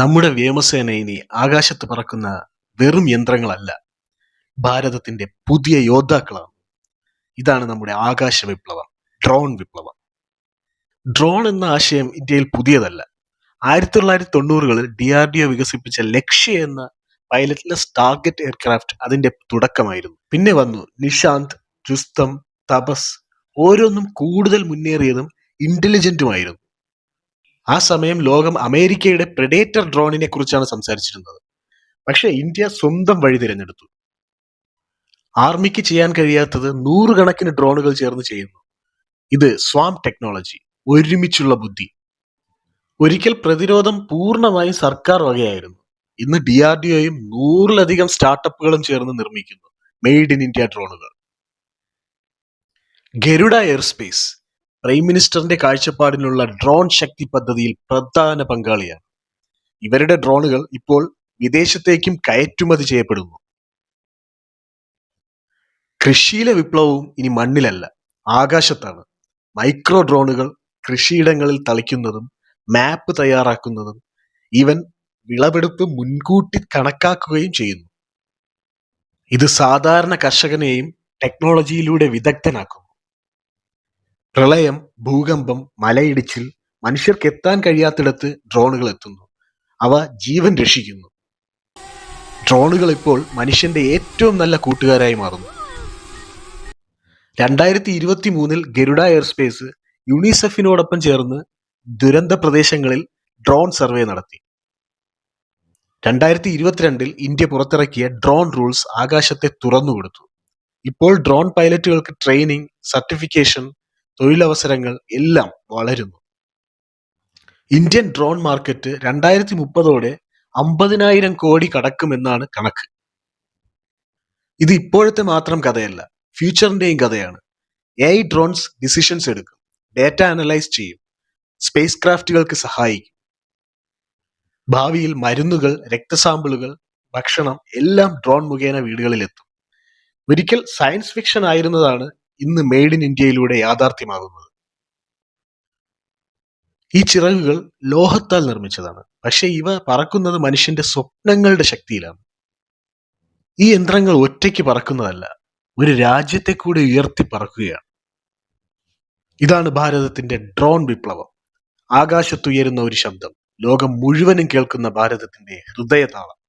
നമ്മുടെ വ്യോമസേന ഇനി ആകാശത്ത് പറക്കുന്ന വെറും യന്ത്രങ്ങളല്ല ഭാരതത്തിന്റെ പുതിയ യോദ്ധാക്കളാണ്. ഇതാണ് നമ്മുടെ ആകാശ വിപ്ലവം ഡ്രോൺ വിപ്ലവം. ഡ്രോൺ എന്ന ആശയം ഇന്ത്യയിൽ പുതിയതല്ല. ആയിരത്തി തൊള്ളായിരത്തി തൊണ്ണൂറുകളിൽ ഡി ആർ ഡി ഒ വികസിപ്പിച്ച ലക്ഷ്യ എന്ന പൈലറ്റ്ലെസ് ടാർഗറ്റ് എയർക്രാഫ്റ്റ് അതിന്റെ തുടക്കമായിരുന്നു. പിന്നെ വന്നു നിഷാന്ത് രുസ്തം തപസ്. ഓരോന്നും കൂടുതൽ മുന്നേറിയതും ഇന്റലിജന്റുമായിരുന്നു ആ സമയം ലോകം അമേരിക്കയുടെ പ്രെഡേറ്റർ ഡ്രോണിനെ കുറിച്ചാണ് സംസാരിച്ചിരുന്നത്. പക്ഷേ ഇന്ത്യ സ്വന്തം വഴി തിരഞ്ഞെടുത്തു. ആർമിക്ക് ചെയ്യാൻ കഴിയാത്തത് നൂറുകണക്കിന് ഡ്രോണുകൾ ചേർന്ന് ചെയ്യുന്നു. ഇത് സ്വാം ടെക്നോളജി ഒരുമിച്ചുള്ള ബുദ്ധി. ഒരിക്കൽ പ്രതിരോധം പൂർണമായും സർക്കാർ വകയായിരുന്നു. ഇന്ന് ഡി ആർ ഡി ഒയും നൂറിലധികം സ്റ്റാർട്ടപ്പുകളും ചേർന്ന് നിർമ്മിക്കുന്നു. മെയ്ഡ് ഇൻ ഇന്ത്യ ഡ്രോണുകൾ ഗരുഡ എയർസ്പേസ് പ്രൈം മിനിസ്റ്ററിന്റെ കാഴ്ചപ്പാടിലുള്ള ഡ്രോൺ ശക്തി പദ്ധതിയിൽ പ്രധാന പങ്കാളിയാണ്. ഇവരുടെ ഡ്രോണുകൾ ഇപ്പോൾ വിദേശത്തേക്കും കയറ്റുമതി ചെയ്യപ്പെടുന്നു. കൃഷിയിലെ വിപ്ലവവും ഇനി മണ്ണിലല്ല ആകാശത്താണ്. മൈക്രോ ഡ്രോണുകൾ കൃഷിയിടങ്ങളിൽ തളിക്കുന്നതും മാപ്പ് തയ്യാറാക്കുന്നതും ഇവൻ വിളവെടുപ്പ് മുൻകൂട്ടി കണക്കാക്കുകയും ചെയ്യുന്നു. ഇത് സാധാരണ കർഷകനെയും ടെക്നോളജിയിലൂടെ വിദഗ്ധനാക്കുന്നു. പ്രളയം ഭൂകമ്പം മലയിടിച്ചിൽ മനുഷ്യർക്ക് എത്താൻ കഴിയാത്തിടത്ത് ഡ്രോണുകൾ എത്തുന്നു അവ ജീവൻ രക്ഷിക്കുന്നു. ഡ്രോണുകൾ ഇപ്പോൾ മനുഷ്യന്റെ ഏറ്റവും നല്ല കൂട്ടുകാരായി മാറുന്നു. രണ്ടായിരത്തി ഇരുപത്തി മൂന്നിൽ ഗരുഡ എയർസ്പേസ് യുണിസെഫിനോടൊപ്പം ചേർന്ന് ദുരന്ത പ്രദേശങ്ങളിൽ ഡ്രോൺ സർവേ നടത്തി. രണ്ടായിരത്തി ഇരുപത്തിരണ്ടിൽ ഇന്ത്യ പുറത്തിറക്കിയ ഡ്രോൺ റൂൾസ് ആകാശത്തെ തുറന്നുകൊടുത്തു. ഇപ്പോൾ ഡ്രോൺ പൈലറ്റുകൾക്ക് ട്രെയിനിങ് സർട്ടിഫിക്കേഷൻ തൊഴിലവസരങ്ങൾ എല്ലാം വളരുന്നു. ഇന്ത്യൻ ഡ്രോൺ മാർക്കറ്റ് രണ്ടായിരത്തി മുപ്പതോടെ അമ്പതിനായിരം കോടി കടക്കുമെന്നാണ് കണക്ക്. ഇത് ഇപ്പോഴത്തെ മാത്രം കഥയല്ല ഫ്യൂച്ചറിന്റെയും കഥയാണ്. എ ഐ ഡ്രോൺസ് ഡിസിഷൻസ് എടുക്കും ഡാറ്റ അനലൈസ് ചെയ്യും സ്പേസ് ക്രാഫ്റ്റുകൾക്ക് സഹായിക്കും. ഭാവിയിൽ മരുന്നുകൾ രക്തസാമ്പിളുകൾ ഭക്ഷണം എല്ലാം ഡ്രോൺ മുഖേന വീടുകളിലെത്തും. ഒരിക്കൽ സയൻസ് ഫിക്ഷൻ ആയിരുന്നതാണ് ഇന്ന് മെയ്ഡ് ഇൻ ഇന്ത്യയിലൂടെ യാഥാർത്ഥ്യമാകുന്നത്. ഈ ചിറകുകൾ ലോഹത്താൽ നിർമ്മിച്ചതാണ്. പക്ഷെ ഇവ പറക്കുന്നത് മനുഷ്യന്റെ സ്വപ്നങ്ങളുടെ ശക്തിയിലാണ്. ഈ യന്ത്രങ്ങൾ ഒറ്റയ്ക്ക് പറക്കുന്നതല്ല ഒരു രാജ്യത്തെ കൂടി ഉയർത്തി പറക്കുകയാണ്. ഇതാണ് ഭാരതത്തിന്റെ ഡ്രോൺ വിപ്ലവം. ആകാശത്തുയരുന്ന ഒരു ശബ്ദം ലോകം മുഴുവനും കേൾക്കുന്ന ഭാരതത്തിന്റെ ഹൃദയതാളം.